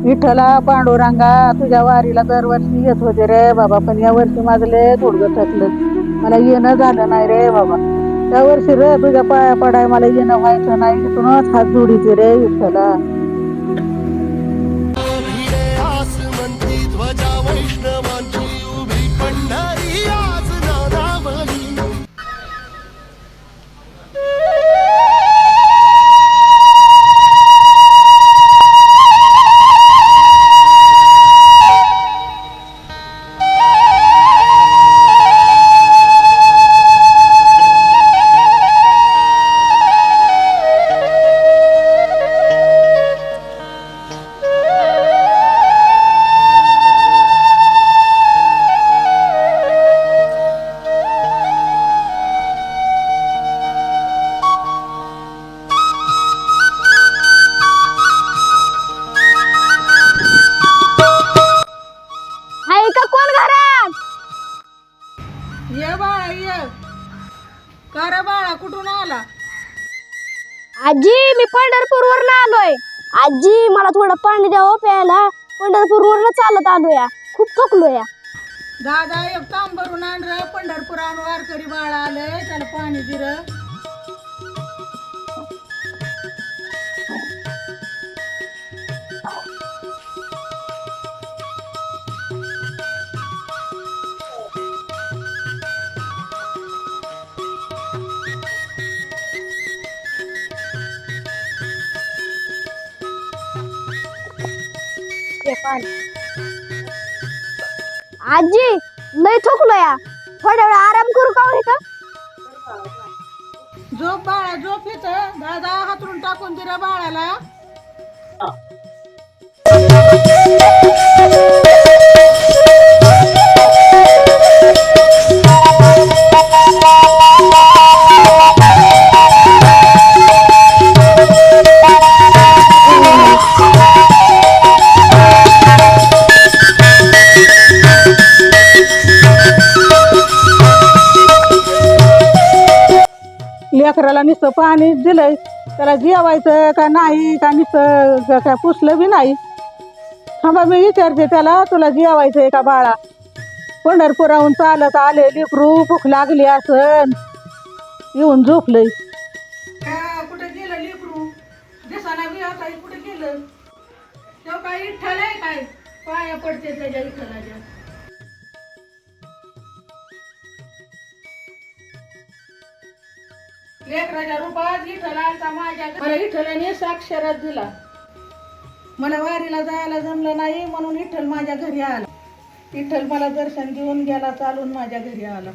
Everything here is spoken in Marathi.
विठ्ठला पांडुरंगा तुझ्या वारीला दरवर्षी येत होते रे बाबा पण या वर्षी माझले लय थोडं थकलं. मला येणं झालं नाही रे बाबा. त्या वर्षी रे तुझ्या पाया पडाय मला येणं व्हायचं नाही. इथूनच हात जोडीचे रे विठ्ठला. कर बाळा कुठून आला? आजी मी पंढरपूर वरनं आलोय. आजी मला थोडं पाणी द्यावं प्यायला. पंढरपूर वरनं चालत आलोय. खूप थकलोय. दादा एक तांब भरून आण रे पंढरपुरान वारकरी बाळा आलंय त्याला पाणी दिर आजी लय थकलोय थोड्या वेळ आराम करू का का झोप बाळा झोप इथं. दादा हातरून टाकून दिरा बाळाला. लेकराला नुसतं पाणी दिलंय. त्याला जेवायचं का नाही का नुसतं काय पुसलं बी नाही. थांबा मी विचारते त्याला तुला जेवायचंय का बाळा? पंढरपुराहून चालत आले लेकरू भूक लागली असन. येऊन झोपलंय. कुठे गेलं लेकरू? दिसाना बी आता कुठे गेलं? तो काय इठ्ठल आहे काय? पाया पडते त्याच्या विठ्ठलाच्या लेकराच्या रूपात विठ्ठल आलता माझ्या घरी. मला विठ्ठलाने साक्षरात दिला. मला वारीला जायला जमलं नाही म्हणून विठ्ठल माझ्या घरी आला. विठ्ठल मला दर्शन घेऊन गेला चालून माझ्या घरी आला.